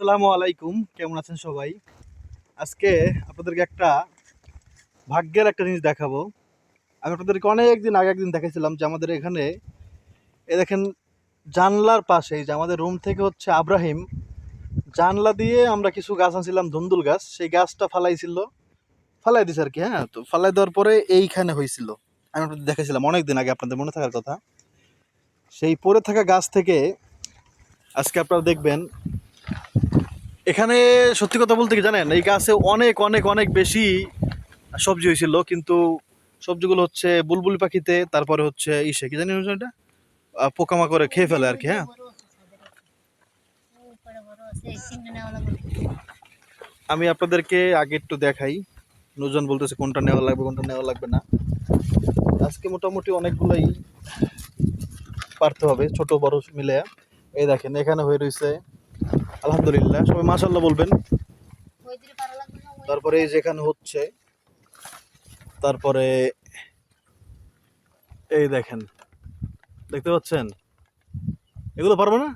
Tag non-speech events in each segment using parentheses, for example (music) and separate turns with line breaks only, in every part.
আসসালামু আলাইকুম। কেমন আছেন সবাই? আজকে আপনাদেরকে একটা ভাগ্যের একটা জিনিস দেখাবো। আমি আপনাদেরকে অনেক দিন আগে একদিন দেখাইছিলাম যে আমাদের এখানে এ দেখেন জানলার পাশে যে আমাদের রুম থেকে হচ্ছে আব্রাহিম, জানলা দিয়ে আমরা কিছু গাছ আনছিলাম, ধুন্দুল গাছ। সেই গাছটা ফালাইছিল। ফালাই দিছে আর কি হ্যাঁ? তো ফালাই দেওয়ার পরে এইখানে হয়েছিল আমি আপনাদের দেখেছিলাম অনেক দিন আগে আপনাদের মনে থাকার কথা। সেই পড়ে থাকা গাছ থেকে আজকে আপনারা দেখবেন এখানে সত্যি কথা বলতে কি জানেন, এই গাছে অনেক অনেক অনেক বেশি সবজি হয়েছিল, কিন্তু সবজিগুলো হচ্ছে বুলবুল পাখিতে, তারপরে হচ্ছে ইসে, কি জানি ওই এটা পোকামাকড়ে খেয়ে ফেলে আর কি হ্যাঁ? আমি আপনাদেরকে আগে একটু দেখাই। নজন বলতেছে কোনটা নেওয়া লাগবে, কোনটা নেওয়া লাগবে না। আজকে মোটামুটি অনেকগুলোই পারতে হবে, ছোট বড় মিলে এই দেখেন, এখানে হয়ে রয়েছে আলহামদুলিল্লাহ সবাই মাশাল্লাহ বলবেন। তারপরে যেখানে হচ্ছে তারপরে এই দেখেন দেখতে পাচ্ছেন? এগুলো পারব না?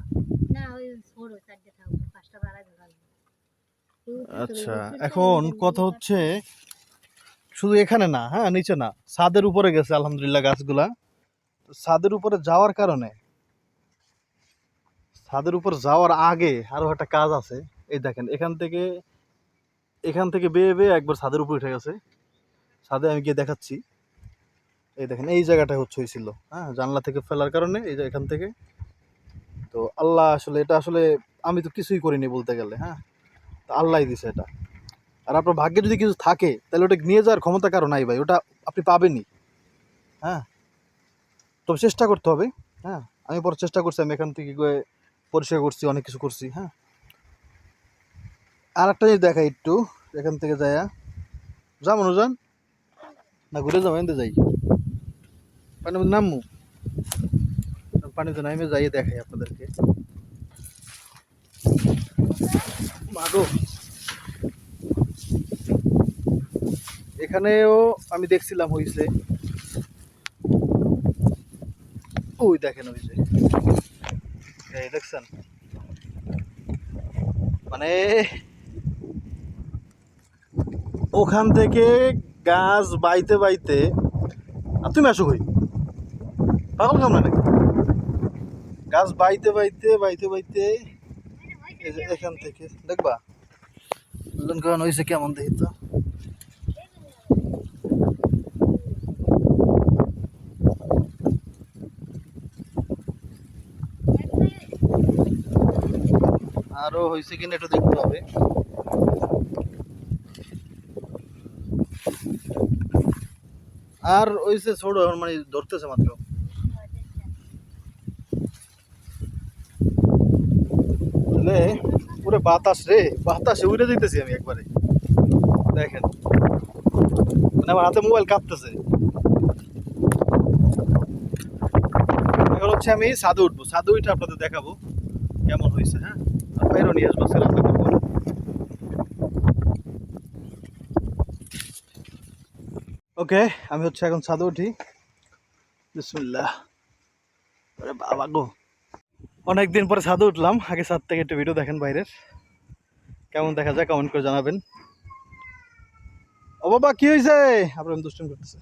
আচ্ছা এখন কথা হচ্ছে শুধু এখানে না হ্যাঁ নিচে না ছাদের উপরে গেছে আলহামদুলিল্লাহ গাছগুলা। ছাদের উপরে যাওয়ার কারণে ছাদের উপর যাওয়ার আগে আরও একটা কাজ আছে। এই দেখেন, এখান থেকে এখান থেকে বেয়ে বেয়ে একবার ছাদের উপরে উঠে গেছে। ছাদে আমি গিয়ে দেখাচ্ছি। এই দেখেন, এই জায়গাটা হচ্ছে, হয়েছিল। হ্যাঁ জানলা থেকে ফেলার কারণে এই এখান থেকে। তো আল্লাহ আসলে, এটা আসলে আমি তো কিছুই করিনি বলতে গেলে হ্যাঁ। তো আল্লাহ দিছে এটা। আর আপনার ভাগ্যে যদি কিছু থাকে, তাহলে ওটা নিয়ে যাওয়ার ক্ষমতা কারও নাই ভাই, ওটা আপনি পাবেনই। হ্যাঁ। তবে চেষ্টা করতে হবে হ্যাঁ। আমি পরে চেষ্টা করছি, আমি এখান থেকে গিয়ে পরিষ্কার করছি, অনেক কিছু করছি হ্যাঁ? আর একটা জিনিস দেখাই একটু, এখান থেকে যায়া। যাব যান? না, ঘুরে যাব এনতে যাই। পানির মধ্যে নামবো পানিতে নামে যাই দেখাই আপনাদেরকে। মাগো। এখানেও আমি দেখছিলাম হয়েছে ওই দেখেন যে। দেখছেন? মানে ওখান থেকে গাছ বাইতে বাইতে, আর তুমি আসো কই? পাগল কাম না নাকি? গাছ বাইতে বাইতে বাইতে বাইতে এখান থেকে, দেখবা? কারণ হয়েছে কেমন দেখি তো? আরও হয়েছে কিনা একটু দেখতে হবে। আর ওইসে ছোট মানে ধরতেছে মাত্র। পুরো বাতাস রে, বাতাসে উড়ে যেতেছি আমি একবারে। দেখেন। মানে আমার হাতে মোবাইল কাঁপতেছে। এখন হচ্ছে আমি ছাদে উঠবো। সাদু উঠে আপনাদের দেখাবো কেমন হয়েছে হ্যাঁ? বাইরেও নিয়ে ওকে আমি হচ্ছে এখন ছাদে উঠি বিসমুল্লাহ আরে বাবা গো অনেকদিন পরে ছাদে উঠলাম, আগে ছাদ থেকে একটু ভিডিও দেখেন বাইরের। কেমন দেখা যায় কমেন্ট করে জানাবেন। ও বাবা, কি হয়েছে আপনার দুষ্টুম করতেছে।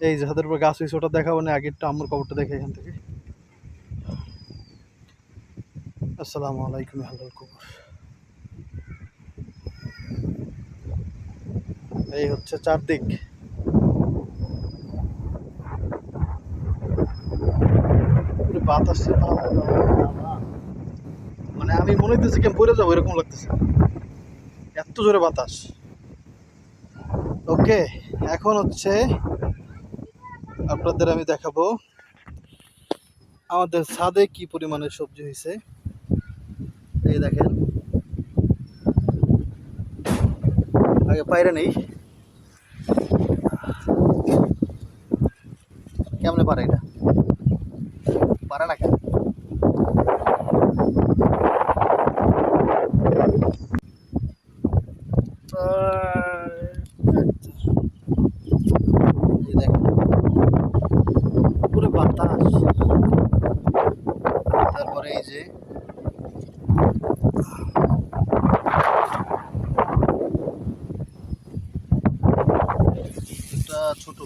এই যে ছাদের উপর গাছ হয়েছে ওটা দেখাবো না, আগে একটু আম্মুর কবরটা দেখে এখান থেকে। আসসালামু আলাইকুম হালাল কবর। এই হচ্ছে চারদিক। বাতাস মানে আমি মনে হইতেছি কেমন পড়ে যাব, এরকম লাগতেছে। এত জোরে বাতাস। ওকে, এখন হচ্ছে আপনাদের আমি দেখাবো আমাদের ছাদে কি পরিমাণে সবজি হয়েছে এই দেখেন। আগে পায়রা নেই। কেমনে পারে এটা পারে না কেন এই দেখেন পুরো বাতাস তারপরে এই যে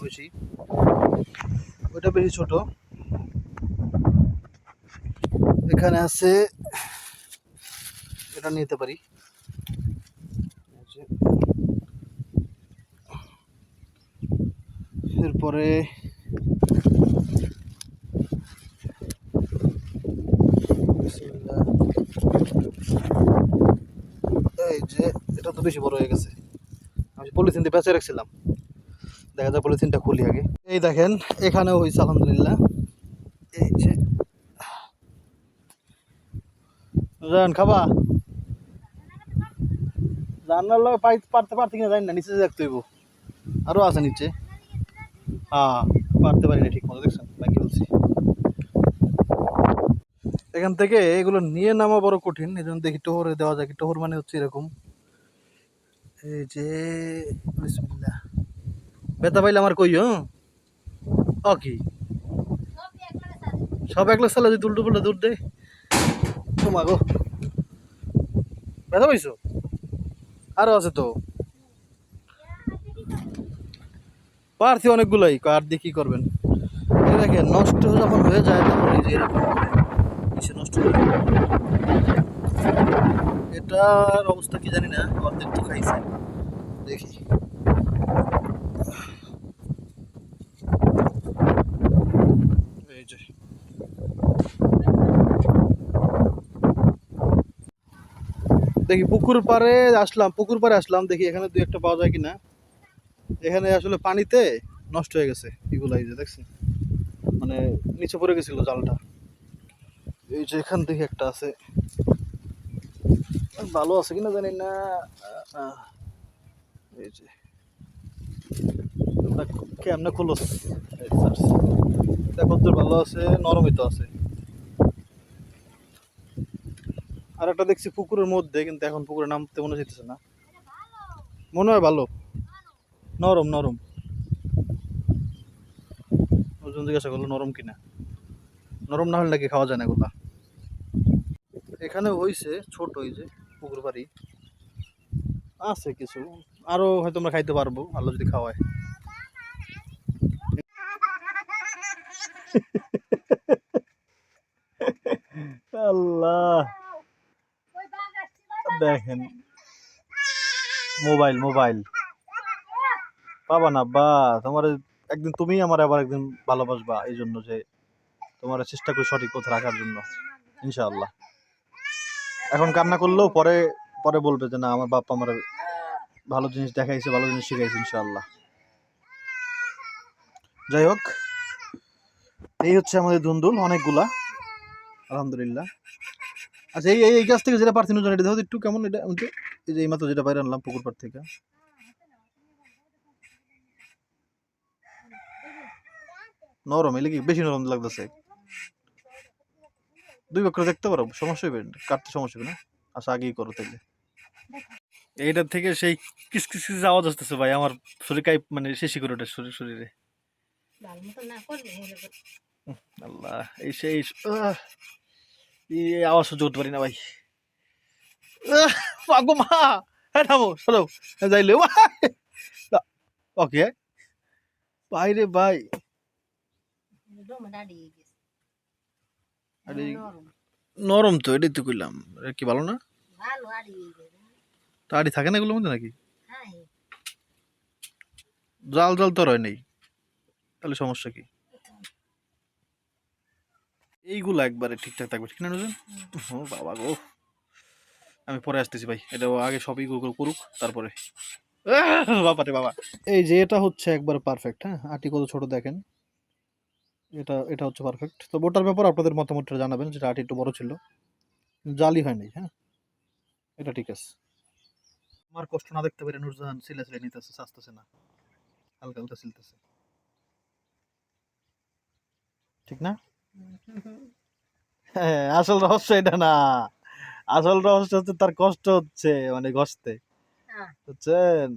বেশি বেশি ছোট। এখানে আছে, এটা নিতে পারি। এরপরে এই যে, এটা তো বেশি বড় হয়ে গেছে। আমি পলিথিন দিয়ে বেঁচে রাখছিলাম। দেখা যায় পলিথিনটা খুলি আগে। এই দেখেন এখানেও হয়েছে আলহামদুলিল্লাহ। এই যে জান খাবা? জানার লোক পাই পারতে পারতে কিনা জানি না, নিচে দেখতে হইব। আরও আছে নিচে। হ্যাঁ পারতে পারি না ঠিক মতো দেখছেন? নাকি বলছি। এখান থেকে এগুলো নিয়ে নামা বড় কঠিন, এই জন্য দেখি টোহরে দেওয়া যায় কি, টোহর মানে হচ্ছে এরকম। এই যে, বিসমিল্লাহ। বেতা পাইলে আমার কই ও কি? সব একলা সালা যদি উল্টো পাল্টা দূর দে তোমা গো। ব্যথা পাইছো? আরও আছে তো। পারছি অনেকগুলোই আর দিয়ে কি করবেন? দেখেন, নষ্ট যখন হয়ে যায়, তখন এই যে এরকম নষ্ট এটার অবস্থা কি জানি না, অর্ধেক তো খাইছে। দেখি এই যে দেখি পুকুর পাড়ে আসলাম, পুকুর পাড়ে আসলাম, দেখি এখানে দুই একটা পাওয়া যায় কিনা। এখানে আসলে পানিতে নষ্ট হয়ে গেছে এগুলো, এই যে দেখছেন? মানে নিচে পড়ে গেছিল জালটা। এই যে এখান থেকে একটা আছে। ভালো আছে কিনা জানি না। এই যে। কেমনে খুলস দেখো তোর ভালো আছে, নরমই তো আছে। আর একটা দেখছি পুকুরের মধ্যে, কিন্তু এখন পুকুরে নামতে মনে যেতেছে না। মনে হয় ভালো। নরম নরম। ওজন জিজ্ঞাসা করল, নরম কিনা? নরম না হলে নাকি খাওয়া যায় না এগুলা? এখানে হইছে ছোট ওই যে পুকুর বাড়ি। আছে কিছু। আরও হয়তো আমরা খাইতে পারব, আল্লাহ যদি খাওয়ায়। (laughs) আল্লাহ! দেখেন। Mobile mobile. পাবা না, বা, তোমার একদিন তুমি আমার আবার একদিন ভালোবাসবা এই জন্য যে তোমার চেষ্টা করি সঠিক পথে রাখার জন্য, ইনশাআল্লাহ। এখন কান্না করলেও পরে পরে বলবে যে না, আমার বাপ্পা আমার ভালো জিনিস দেখাইছে, ভালো জিনিস শিখাইছে, ইনশাআল্লাহ। যাই হোক, এই হচ্ছে আমাদের দুন্দুল, অনেকগুলা, আলহামদুলিল্লাহ। আচ্ছা এই এই- এই গাছ থেকে যেটা পারছি নজন এটা দেখো একটু কেমন এটা আমি এই যে এই মাত্র যেটা বাইরে আনলাম পুকুর পাড় থেকে। নরম এলে কি বেশি নরম লাগতেছে? দুই বক্র দেখতে পারো সমস্যা হবে কাটতে সমস্যা হবে না। আচ্ছা আগেই করো তাইলে। এইটার থেকে সেই কিস কিস কিস আওয়াজ আসতেছে ভাই আমার শরীর কাই মানে শেষই করে ওঠে শরীর শরীরে।
ভালো মতো না করলে
আল্লাহ এই সেই এই আওয়াজ সহ্য করতে পারি না ভাই। পাগো মা। হ্যাঁ থামো সরো যাইলে ওকে। ভাই। রে ভাই
নরম।
তো এটাই তো কইলাম। কি ভালো না? তাড়ি থাকে না এগুলোর মধ্যে নাকি?
হ্যাঁ,
জাল জাল তো রয় নেই। তাহলে সমস্যা কি? এইগুলো একবারে ঠিকঠাক থাকবে, ঠিক না নুজন ও বাবা গো। আমি পরে আসতেছি ভাই, এটা আগে সবই করুক, তারপরে। বাবা রে বাবা। এই যে এটা হচ্ছে একবার পারফেক্ট হ্যাঁ? আটি কত ছোট দেখেন। এটা এটা হচ্ছে পারফেক্ট তো ওটার ব্যাপার আপনাদের মতামতটা জানাবেন, যেটা আটি একটু বড় ছিল। জালি হয় নাই হ্যাঁ? এটা ঠিক আছে। আমার কষ্ট না দেখতে পেরে নুরজাহান সিলে সিলে নিতেছে, সাজতেছে না। হালকা হালকা সিলতেছে। ঠিক না? হ্যাঁ আসল রহস্য এটা না। আসল রহস্য হচ্ছে তার কষ্ট হচ্ছে মানে ঘষতে।
হ্যাঁ।
বুঝছেন?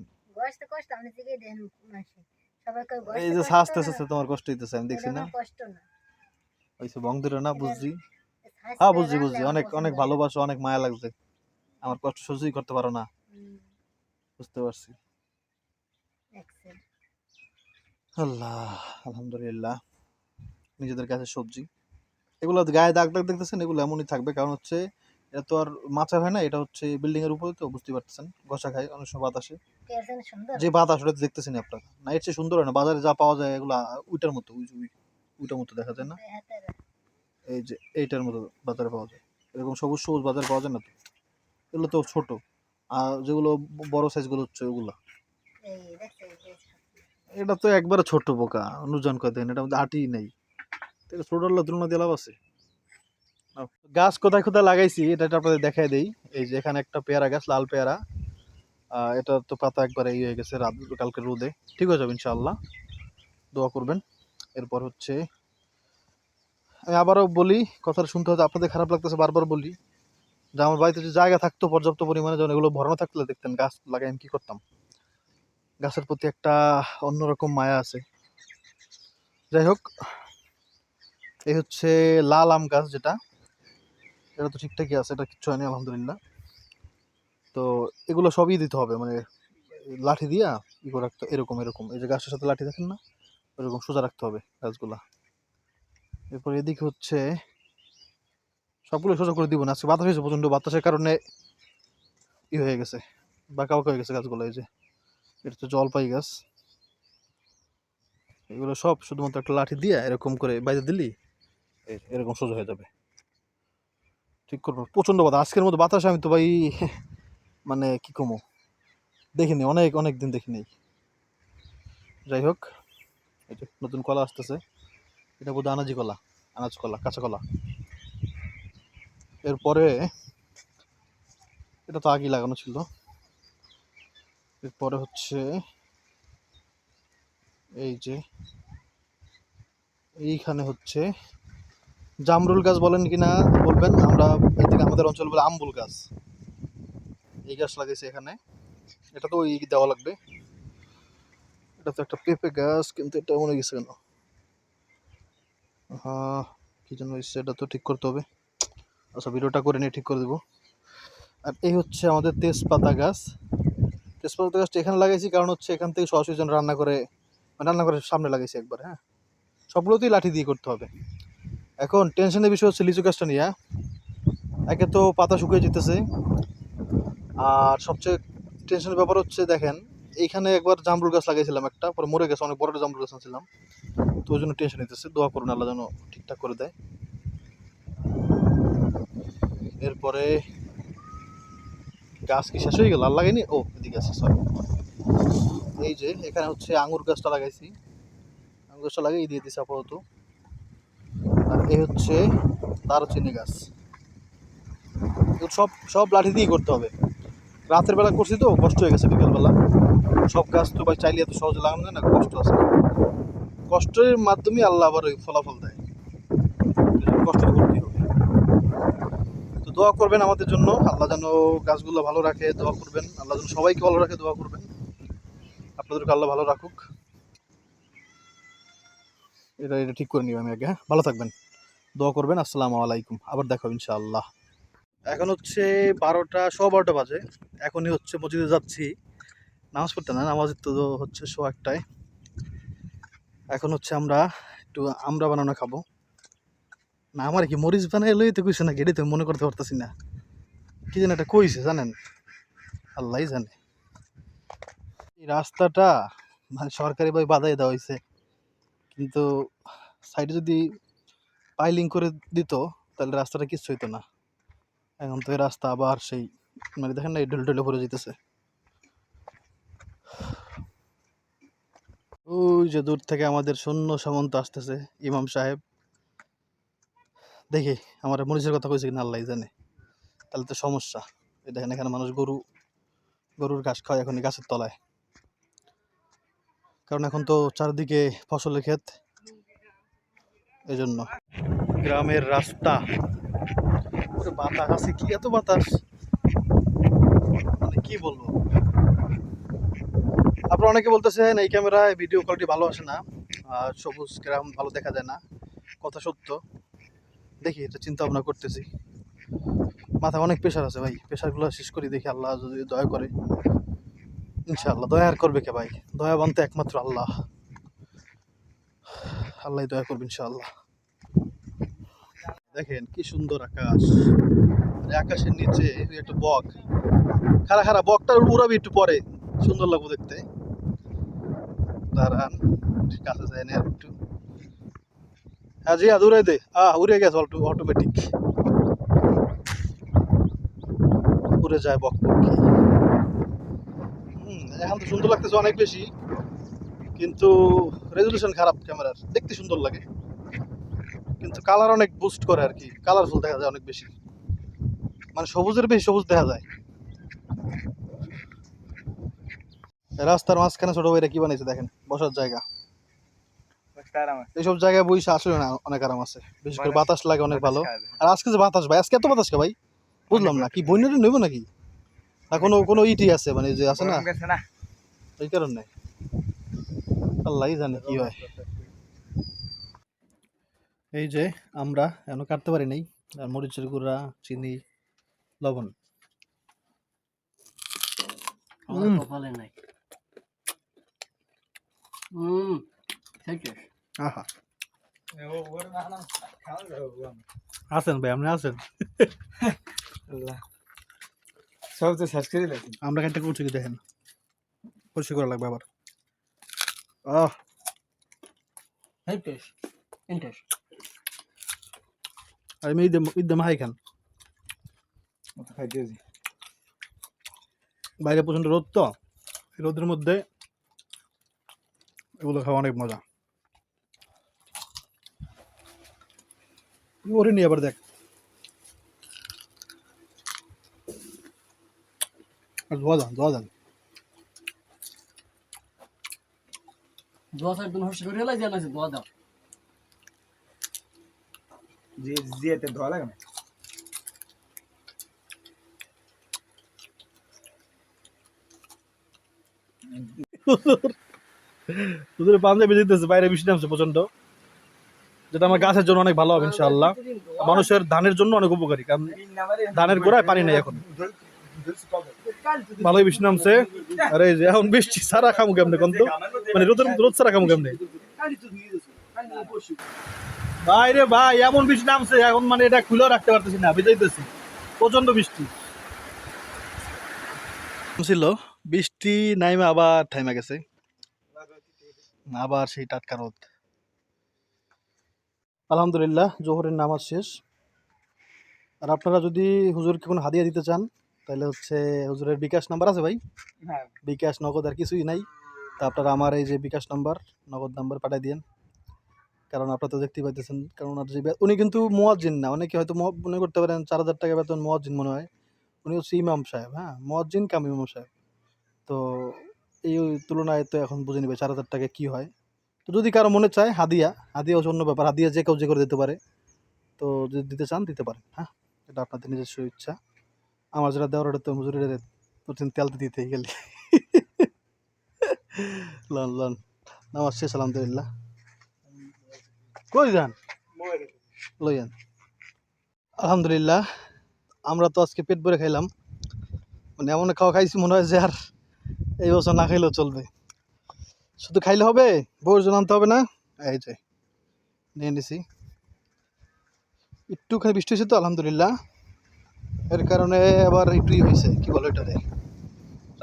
এই যে। তোমার কষ্ট হইতেছে আমি দেখছি না। ওইসব ভং দিল না বুঝছি হ্যাঁ বুঝছি বুঝছি। অনেক অনেক ভালোবাসো অনেক মায়া লাগছে। আমার কষ্ট সহ্যই করতে পারো না। বুঝতে পারছি। আল্লাহ আলহামদুলিল্লাহ। নিজেদের কাছে সবজি। এগুলো গায়ে দাগ দাগ দেখতেছেন এগুলো এমনই থাকবে। কারণ হচ্ছে এটা তো আর মাচা হয় না এটা হচ্ছে বিল্ডিং এর উপরে তো বুঝতে পারতেছেন। ঘষা খায় অনেক সময় বাতাসে। যে বাতাস ওটা দেখতেছেন আপনারা। না এর চেয়ে সুন্দর হয় না। বাজারে যা পাওয়া যায় এগুলা উইটার মতো উইটার মতো দেখা যায় না?
এই
যে এইটার মতো বাজারে পাওয়া যায়। এরকম সবুজ সবুজ বাজারে পাওয়া যায় না তো? এগুলো তো ছোট। আর যেগুলো বড় সাইজগুলো হচ্ছে ওগুলা। এটা তো একবারে ছোট পোকা অনুজন করে দেন এটা আটি নেই। গাছ কোথায় কোথায় লাগাইছি, এটা আপনাদের দেখাই দেই। এই যে এখানে একটা পেয়ারা গাছ, লাল পেয়ারা। এটা তো পাতা একবারে ইয়ে হয়ে গেছে রাত, কালকে রোদে। ঠিক হয়ে যাবে ইনশাআল্লাহ। দোয়া করবেন। এরপর হচ্ছে, আমি আবারও বলি, কথাটা শুনতে হয়তো আপনাদের খারাপ লাগতেছে, বারবার বলি। যে আমার বাড়িতে যে জায়গা থাকতো, পর্যাপ্ত পরিমাণে যখন এগুলো ভরানো থাকলে দেখতেন গাছ লাগাই আমি কী করতাম। গাছের প্রতি একটা অন্যরকম মায়া আছে। যাই হোক এই হচ্ছে লাল আম গাছ যেটা, এটা তো ঠিকঠাকই আছে, এটা কিচ্ছু হয়নি, আলহামদুলিল্লাহ। তো এগুলো সবই দিতে হবে মানে লাঠি দিয়া ই রাখতে, এরকম এরকম। এই যে গাছের সাথে লাঠি দেখেন না এরকম সোজা রাখতে হবে গাছগুলা। এরপর এদিকে হচ্ছে সবগুলো সোজা করে দিব না, আজকে বাতাস হয়েছে প্রচণ্ড, বাতাসের কারণে ই হয়ে গেছে বাঁকা বাঁকা হয়ে গেছে গাছগুলো, এই যে। এটা তো জলপাই গাছ। এগুলো সব শুধুমাত্র একটা লাঠি দিয়ে এরকম করে বাইরে দিলি এরকম সোজা হয়ে যাবে। ঠিক করব। প্রচণ্ড বাতাস। আজকের মতো বাতাস আমি তো ভাই মানে কি কমো? দেখিনি, অনেক অনেক দিন দেখিনি। যাই হোক, এই যে নতুন কলা আসতেছে। এটা বোধ আনাজি কলা, আনাজ কলা, কাঁচা কলা। এরপরে এটা তো আগেই লাগানো ছিল। এরপরে হচ্ছে এই যে, এইখানে হচ্ছে জামরুল গাছ বলেন কিনা বলবেন, আমরা এদিকে আমাদের অঞ্চল বলে আম্বুল গাছ। এই গাছ লাগাইছে এখানে। এটা তো ওই দেওয়া লাগবে। এটা তো একটা পেঁপে গাছ, কিন্তু এটা মনে গেছে কেন? হ্যাঁ কি জন্য হয়েছে এটা তো ঠিক করতে হবে। আচ্ছা ভিডিওটা করে নিয়ে ঠিক করে দেবো। আর এই হচ্ছে আমাদের তেজপাতা গাছ। তেজপাতা গাছটা এখানে লাগাইছি কারণ হচ্ছে এখান থেকে সরাসরি রান্না করে মানে রান্না করে সামনে লাগাইছি একবার হ্যাঁ? সবগুলোতেই লাঠি দিয়ে করতে হবে। এখন টেনশনের বিষয় হচ্ছে লিচু গাছটা নিয়ে। একে তো পাতা শুকিয়ে যেতেছে। আর সবচেয়ে টেনশনের ব্যাপার হচ্ছে দেখেন, এইখানে একবার জামরুল গাছ লাগিয়েছিলাম একটা, পরে মরে গেছে, অনেক বড় জামরুল গাছ ছিলাম তো ওই জন্য টেনশন নিতেছে, দোয়া করুন আল্লাহ যেন ঠিকঠাক করে দেয়। এরপরে গাছ কি শেষ হয়ে গেল? আর লাগাইনি? ও, এদিকে আছে সরি এই যে, এখানে হচ্ছে আঙুর গাছটা লাগাইছি। আঙুর গাছটা লাগিয়ে দিয়ে দিছি আপাতত। আর এই হচ্ছে দারুচিনি গাছ। সব সব লাঠি দিয়ে করতে হবে। রাতের বেলা করছি তো, কষ্ট হয়ে গেছে বিকেলবেলা। সব গাছ তো ভাই চাইলে এত সহজে লাগানো যায় না, কষ্ট আছে। কষ্টের মাধ্যমে আল্লাহ আবার ওই ফলাফল দেয়। কষ্ট তো করতেই হবে। তো দোয়া করবেন আমাদের জন্য, আল্লাহ যেন গাছগুলো ভালো রাখে, দোয়া করবেন। আল্লাহ যেন সবাইকে ভালো রাখে, দোয়া করবেন। আপনাদেরকে আল্লাহ ভালো রাখুক। এটা এটা ঠিক করে নিব আমি আগে হ্যাঁ? ভালো থাকবেন। দোয়া করবেন, আসসালামু আলাইকুম। আবার দেখো ইনশাআল্লাহ। এখন হচ্ছে বারোটা, সোয়া বারোটা বাজে। এখনই হচ্ছে মসজিদে যাচ্ছি। নামাজ পড়তে না, নামাজ তো হচ্ছে শো একটায়। এখন হচ্ছে আমরা একটু আমরা বানানো খাব। না, আমার কি মরিচ বানাই লই তো কইছে না গেড়ে তো মনে করতে পারতেছি না। কি যেন এটা কইছে, জানেন? আল্লাহই জানে। এই রাস্তাটা মানে সরকারিভাবে বাধাই দেওয়া হয়েছে কিন্তু সাইডে যদি পাইলিং করে দিত, তাহলে রাস্তাটা কিচ্ছু হইতো না। এখন তো এই রাস্তা আবার সেই মানে দেখেন না, এই ঢুলে ঢুলে ভরে যেতেছে। ওই যে দূর থেকে আমাদের সৈন্য সামন্ত আসতেছে, ইমাম সাহেব। দেখি, আমার মরিচের কথা কইছে কিনা আল্লাহ জানে। তাহলে তো সমস্যা। দেখেন এখানে মানুষ গরু, গরুর ঘাস খায় এখন গাছের তলায়। কারণ এখন তো চারদিকে ফসলের ক্ষেত। এই জন্য গ্রামের রাস্তা। বাতাস আছে, কি এত বাতাস? মানে কি বলব? আপনারা অনেকে বলতেছেন এই ক্যামেরায় ভিডিও কোয়ালিটি ভালো আসে না। আর সবুজ গ্রাম ভালো দেখা যায় না। কথা সত্য। দেখি, এটা চিন্তা ভাবনা করতেছি। মাথায় অনেক প্রেশার আছে ভাই। প্রেশারগুলো শেষ করি দেখি, আল্লাহ যদি দয়া করে। ইনশাআল্লাহ, দয়া আর করবে কে ভাই? দয়া বানতে একমাত্র আল্লাহ। আল্লাহ দয়া করবে ইনশাআল্লাহ। দেখেন কি সুন্দর আকাশ। আকাশের নিচে একটা বক। খারা খারা বকটা উড়াবি একটু পরে। সুন্দর লাগবে দেখতে। দাঁড়ান কাছে যায় না একটু। হ্যাঁ জি উড়ে দে। আহ, উড়ে গেছে অটো অটোমেটিক উড়ে যায় বক পক্ষী এখন তো সুন্দর লাগতেছে অনেক বেশি কিন্তু রেজলিউশন খারাপ ক্যামেরার দেখতে সুন্দর লাগে। কিন্তু কালার অনেক বুস্ট করে আর কি। কালারফুল দেখা যায় অনেক বেশি। মানে সবুজের বেশি সবুজ দেখা যায়। রাস্তার মাঝখানে ছোট ভাইরা কি বানিয়েছে দেখেন? বসার জায়গা। এইসব জায়গায় বইসা আসলে না অনেক আরাম আছে। বিশেষ করে বাতাস লাগে অনেক ভালো। আর আজকে যে বাতাস ভাই আজকে এত বাতাস কে ভাই? বুঝলাম না। কি বন্যটা নেব নাকি? কোনো কোনো ইটি আছে? মানে যে আছে না? এই কারণে। আল্লাহ জানে কি হয়। এই যে আমরা এখনও কাটতে পারি নাই আর মরিচের গুঁড়া চিনি লবণ।
নাই। হুম
আহা। আছেন ভাই আপনি আছেন?
সব তো শেষ করে দিয়েছি।
আমরা কাটতে করছি কি দেখেন। পরিষ্কার করা লাগবে আবার। আহ।
ঠিক আছে ইন্টারেস্ট
আমি ঈদে মাহাই খান।
খাই দিয়েছি
বাইরে প্রচণ্ড রোদ তো রোদের মধ্যে এগুলো খাওয়া অনেক মজা। ওরে নি আবার দেখ। আর
দোয়া সাইড দিন হর্ষ করে দোয়া দাও।
যে জিয়েতে ধোয়া লাগে না
তোদের পাঞ্জাবি দিতেছে বাইরে বৃষ্টি নামছে প্রচণ্ড যেটা আমার গাছের জন্য অনেক ভালো হবে ইনশাআল্লাহ। মানুষের ধানের জন্য অনেক উপকারী কারণ ধানের গোড়ায় পানি নেই এখন। ভালোই বৃষ্টি নামছে। আর এই যে এখন বৃষ্টি সারা খামু কেমনে কন্ত? মানে রোদের রোদ সারা খামু কেমনে? ভাই রে ভাই, এমন বৃষ্টি নামছে, এখন মানে এটা খুলেও রাখতে পারতেছি না, ভিজাইতেছি। প্রচণ্ড বৃষ্টি। ছিল, বৃষ্টি নাইমে আবার থাইমা গেছে। আবার সেই টাটকা রোদ। আলহামদুলিল্লাহ, জোহরের নামাজ শেষ। আর আপনারা যদি হুজুরকে কোনো হাদিয়া দিতে চান তাহলে হচ্ছে হুজুরের বিকাশ নাম্বার আছে ভাই?
হ্যাঁ।
বিকাশ নগদ আর কিছুই নাই। তা আপনারা আমার এই যে বিকাশ নাম্বার নগদ নাম্বার পাঠিয়ে দিন কারণ আপনারা তো দেখতেই পাইতেছেন কারণ ওনার যে উনি কিন্তু মোয়াজ্জিন না। অনেকে হয়তো মনে করতে পারেন চার হাজার টাকা বেতন মোয়াজ্জিন মনে হয়। উনি হচ্ছে ইমাম সাহেব হ্যাঁ? মোয়াজ্জিন কাম ইমাম সাহেব। তো এই তুলনায় তো এখন বুঝে নিবে চার হাজার টাকা কী হয়। তো যদি কারও মনে চায় হাদিয়া। হাদিয়া হচ্ছে অন্য ব্যাপার। হাদিয়া যে কেউ যে করে দিতে পারে। তো যদি দিতে চান দিতে পারেন হ্যাঁ? এটা আপনাদের নিজস্ব ইচ্ছা। আমার যেটা দেওয়ার ওটা তো হুজুরের প্রতিদিন তেল দিতে গেলে লন লন। নামাজ শেষ, আলহামদুলিল্লাহ। কই যান? লইয়ান আলহামদুলিল্লাহ, আমরা তো আজকে পেট ভরে খাইলাম। মানে এমন খাওয়া খাইছি মনে হয় যে আর এই বছর না খাইলেও চলবে। শুধু খাইলে হবে বউর জন্য আনতে হবে না। এই যে, নিয়ে নিছি। একটুখানি বৃষ্টি হয়েছে তো, আলহামদুলিল্লাহ। এর কারণে আবার একটু ই হয়েছে কি বলে এটারে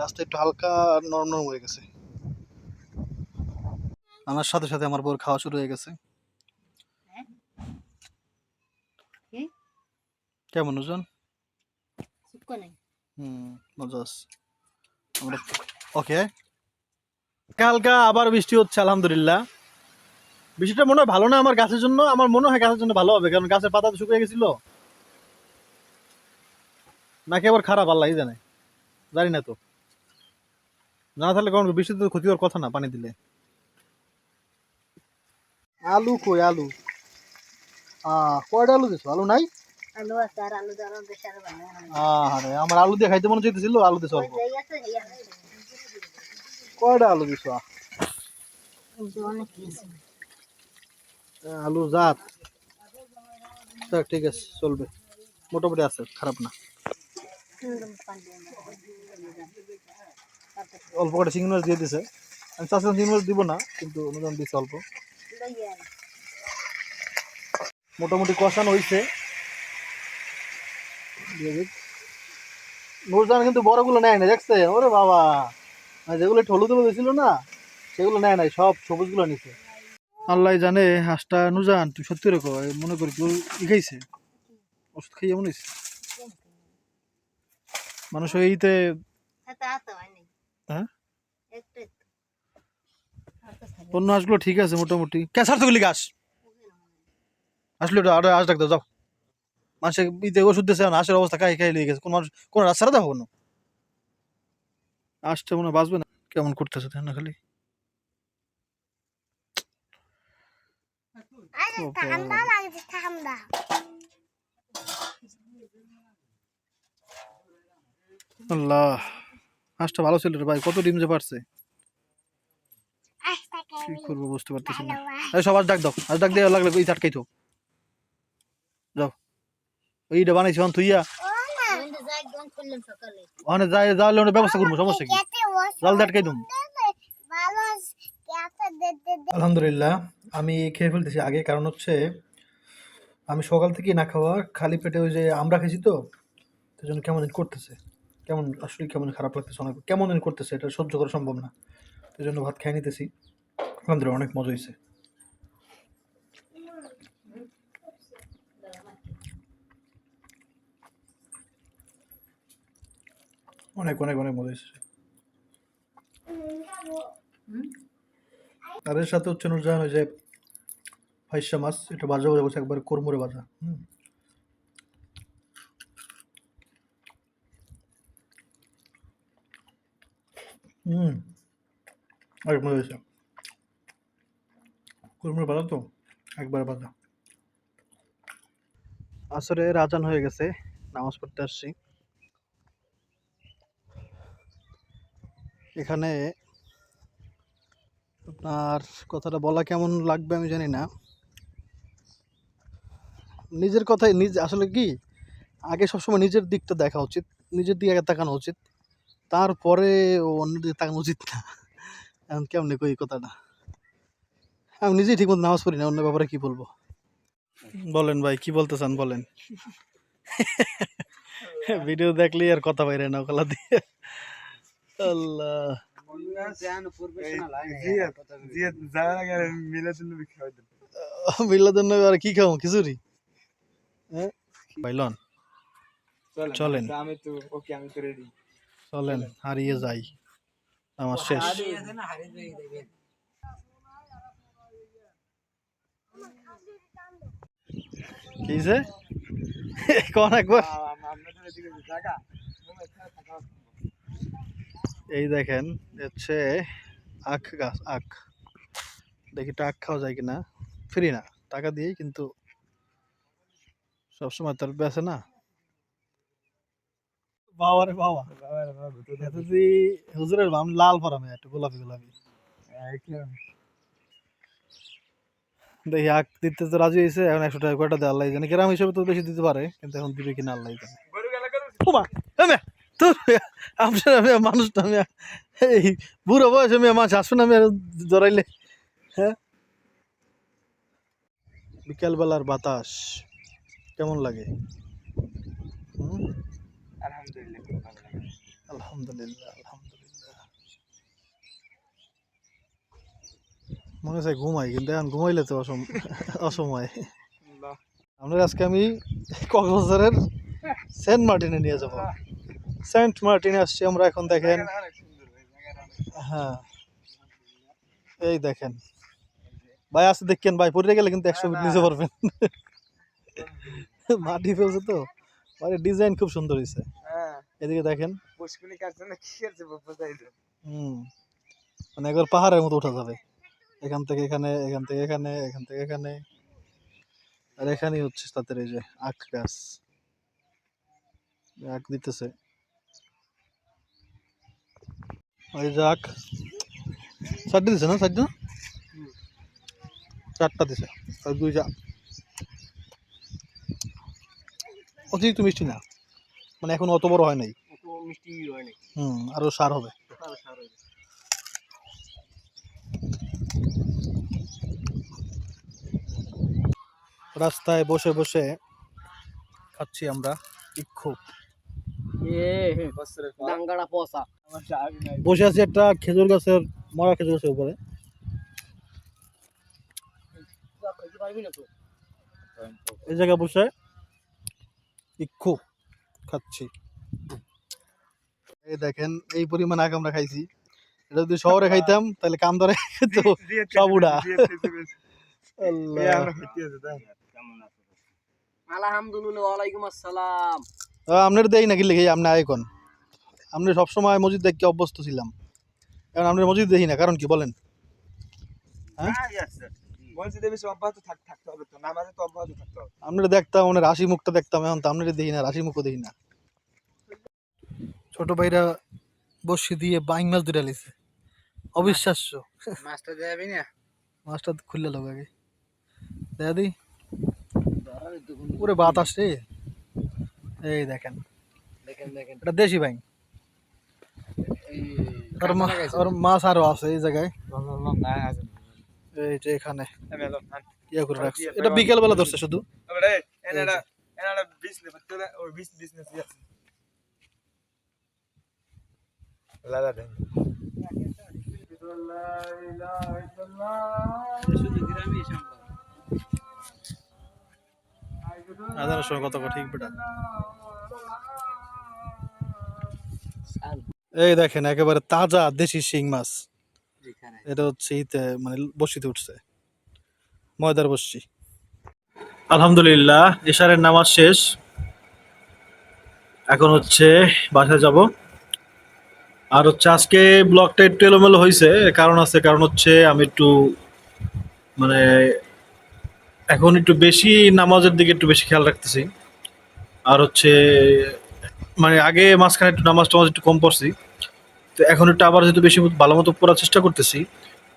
রাস্তা একটু হালকা নরম নরম হয়ে গেছে। আমার সাথে সাথে আমার বউর খাওয়া শুরু হয়ে গেছে।
কি?
কেমন ওজন? হুম মজা আমরা ওকে। কালকা আবার বৃষ্টি হচ্ছে আলহামদুলিল্লাহ। বৃষ্টিটা মনে হয় ভালো না আমার গাছের জন্য? আমার মনে হয় গাছের জন্য ভালো হবে কারণ গাছের পাতা তো শুকিয়ে গেছিল। নাকি আবার খারাপ আল্লাহ জানে? জানি না তো। না থাকলে কারণ বৃষ্টিতে তো ক্ষতি হওয়ার কথা না পানি দিলে। আলু কই আলু? কয়টা আলু দিছো? আলু নাই?
আলু আছে আর আলু দেওয়ার বেশি আরও ভালো
আরে আমার আলু দিয়ে খাইতে মনে চাইতেছিল আলু দিয়ে অল্প কয়টা আলু দিছো? আলু জাত। ঠিক আছে চলবে। মোটামুটি আছে খারাপ না। অল্প করে চিংড়ি মাছ দিয়ে দিছে। আমি চাচ্ছিলাম চিংড়ি মাছ দিব না, কিন্তু অনুদান দিছে অল্প। মোটামুটি কষানো হয়েছে নুরজান কিন্তু বড়গুলো নেয় না দেখছে? ওরে বাবা! যেগুলো একটু হলুদ হলুদ ছিল না, সেগুলো নেয় নাই, সব সবুজগুলো নিছে। আল্লাহ জানে হাঁসটা নুজান তুই সত্যি রেখো মনে করি কেউ ই খাইছে। ওষুধ খাইয়ে মনে হয়েছে মানুষ
হাতে হয়
হ্যাঁ? অন্য হাঁসগুলো ঠিক আছে মোটামুটি। তো গেলি গাছ? আসলে ওটা আরও ডাক্তার যাও। মানুষের ইতে ওষুধ দিয়েছে হাঁসের অবস্থা খাই খাই লেগে গেছে? কোন মানুষ কোন রাস্তাটা দেখো কোনো আসতে মনে বাঁচবে না। কেমন করতেছে তাই না খালি।
ঠান্ডা লাগছে ঠান্ডা
আল্লাহ হাঁসটা ভালো ছিল রে ভাই। কত ডিম যে পারছে? কি করব বুঝতে পারতেছি না। ডাক দাও আজ ডাক দিয়ে লাগলে এই তো যাও। এইটা বানাইছি ওখানে যাই যাওয়ালে ওটা ব্যবস্থা করব, সমস্যা কি? জাল আলহামদুলিল্লাহ, আমি খেয়ে ফেলতেছি আগে, কারণ হচ্ছে আমি সকাল থেকে না খাওয়া, খালি পেটে ওই যে আমরা খেয়েছি তো সেই জন্য কেমন করতেছে। কেমন, আসলে কেমন খারাপ লাগতেছে অনেক, কেমন করতেছে, এটা সহ্য করা সম্ভব না। এই জন্য ভাত খেয়ে নিতেছি। আলহামদুলিল্লাহ অনেক মজা হয়েছে অনেক অনেক অনেক মজা হয়েছে এর সাথে হচ্ছে নুরজাহান ওই যে ফাইসা মাছ, এটা বাজা বাজা বলছে, একবার কোরমুরে বাজা হুম। হুম অনেক মজা হয়েছে। কোরমুরে বাজা তো? একবার বাজা আসরে রাজান হয়ে গেছে, নামাজ পড়তে আসছি। এখানে আপনার কথাটা বলা কেমন লাগবে আমি জানি না। নিজের কথাই, নিজ আসলে কি? আগে সবসময় নিজের দিকটা দেখা উচিত, নিজের দিকে তাকানো উচিত। তারপরে অন্য দিকে তাকানো উচিত না। এখন কেমনে কই কথাটা? আমি নিজেই ঠিক মতো নামাজ পড়ি না অন্য ব্যাপারে কি বলব? বলেন ভাই কি বলতে চান বলেন? ভিডিও দেখলেই আর কথা বাইরে না ওখালা দিয়ে। আল্লাহ। নবী আর কি খাব? খিচুড়ি? হ্যাঁ? ভাইলন চলেন।
আমি তো ওকে আমি তো রেডি
চলেন হারিয়ে যাই। আমার শেষ। কি যে? কোন একবার? এই দেখেন হচ্ছে আখ গাছ আখ। দেখি আখ খাওয়া যায় কিনা। ফ্রি না টাকা দিয়েই কিন্তু সবসময় তার বেছে না। বাবা। রে বাবা এত যদি হুজুরের বাম লাল পরামে একটু গোলাপি গোলাপি। দেখি আখ দিতে তো রাজি হয়েছে এখন একশো টাকা কয়টা দেয় আল্লাহ জানে। গ্রাম হিসেবে তো বেশি দিতে পারে কিন্তু এখন দিবে কিনা আল্লাহ জানে।
গরু গেলা গরু।
ওমা এমে তোর আপনার আমি মানুষ না আমি এই বুড়ো বয়সে আমি মাছ আসবে আমি জড়াইলে। হ্যাঁ? বিকালবেলার বাতাস কেমন লাগে? হুম?
আলহামদুলিল্লাহ
মনে চাই ঘুমাই কিন্তু এখন ঘুমাইলে তো অসম (laughs) অসময়। আমরা আজকে আমি কক্সবাজারের সেন্ট মার্টিনে নিয়ে যাব। সেন্ট মার্টিনে আসছি আমরা এখন দেখেন। হ্যাঁ। এই দেখেন। ভাই আসতে দেখেন ভাই পড়ে গেলে কিন্তু একশো মিনিট নিতে পারবেন (laughs) মাটি ফেলছে তো। মানে ডিজাইন খুব সুন্দর হয়েছে
হ্যাঁ।
এদিকে দেখেন।
পুষ্কুনি কাটছে না কি করছে বোঝাই
হুম। মানে একবার পাহাড়ের মতো উঠা যাবে। এখান থেকে এখানে এখান থেকে এখানে এখান থেকে এখানে। আর এখানেই হচ্ছে তাদের এই যে আখ গাছ। আখ দিতেছে। ওই যে আখ। চারটে দিছে না চারটে? না চারটা দিছে। আর দুই যা অতিরিক্ত মিষ্টি না। মানে এখন অত বড় হয় নাই।
মিষ্টি হয় নাই।
হুম আরও সার হবে। রাস্তায় বসে বসে খাচ্ছি আমরা ইক্ষু। বসে আছি একটা খেজুর গাছের মরা খেজুর গাছের উপরে। এই জায়গায় বসে ইক্ষু খাচ্ছি। এই দেখেন এই পরিমাণ আগ আমরা খাইছি। এটা যদি শহরে খাইতাম তাহলে কাম ধরে তো সব উড়া। আল্লাহ।
আলহামদুলিল্লাহ ওয়ালাইকুম আসসালাম।
আপনার দেই নাকি লিখে আপনি আইকন আপনি সবসময় মসজিদ দেখতে অভ্যস্ত ছিলাম। কারণ আপনার মসজিদ দেখি না কারণ কি বলেন?
মসজিদে বেশি অব্যাহত থাকতে হবে তো নামাজে তো অব্যাহত থাকতে হবে
আপনার দেখতাম ওনার হাসি মুখটা দেখতাম এখন তো আপনার দেখি না হাসি মুখও দেখি না ছোট ভাইরা বসি দিয়ে বাইং মাছ ধরে লিছে অবিশ্বাস্য
মাছটা দেবে না
মাছটা খুললে লোক আগে দেখা দি পুরো বাতাস রে এই দেখেন
দেখেন দেখেন
এটা দেশি বাইং মাছ আরও আছে এই জায়গায় এই এখানে। ইয়া করে রাখছে। এটা বিকেল বেলা ধরছে শুধু? আদানের সময় কথা ঠিক বেটা। এই দেখেন একেবারে তাজা দেশি শিং মাছ। এটা হচ্ছে ইতে মানে বসিতে উঠছে। ময়দার বসছি আলহামদুলিল্লাহ এশারের নামাজ শেষ। এখন হচ্ছে বাসায় যাব। আর হচ্ছে আজকে ব্লগটা একটু এলোমেলো হয়েছে কারণ আছে কারণ হচ্ছে আমি একটু মানে এখন একটু বেশি নামাজের দিকে একটু বেশি খেয়াল রাখতেছি। আর হচ্ছে মানে আগে মাঝখানে একটু নামাজ টামাজ একটু কম পড়ছি। তো এখন একটু আবার যেহেতু বেশি ভালো মতো পড়ার চেষ্টা করতেছি,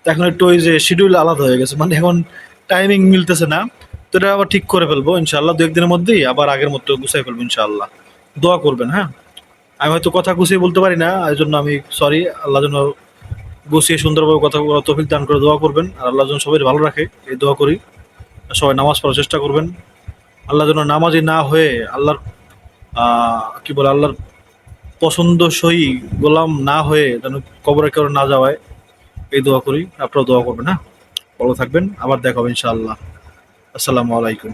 তো এখন একটু ওই যে শিডিউল আলাদা হয়ে গেছে। মানে এখন টাইমিং মিলতেছে না, তো এটা আবার ঠিক করে ফেলব। ইনশাল্লাহ দু একদিনের মধ্যেই আবার আগের মতো গুছাই ফেলব ইনশাল্লাহ দোয়া করবেন হ্যাঁ? আমি হয়তো কথা গুছিয়ে বলতে পারি না, এই জন্য আমি সরি আল্লাহ যেন গুছিয়ে সুন্দরভাবে কথা তৌফিক দান করে দোয়া করবেন। আর আল্লাহ যেন সবাই ভালো রাখে, এই দোয়া করি। সবাই নামাজ পড়ার চেষ্টা করবেন। আল্লাহ যেন নামাজি না হয়ে আল্লাহর কি বলে, আল্লাহর পছন্দসই গোলাম না হয়ে যেন কবরে কেউ না যাওয়ায় এই দোয়া করি। আপনারা দোয়া করবেন হ্যাঁ? ভালো থাকবেন। আবার দেখাবেন ইনশাআল্লাহ। আসসালামু আলাইকুম।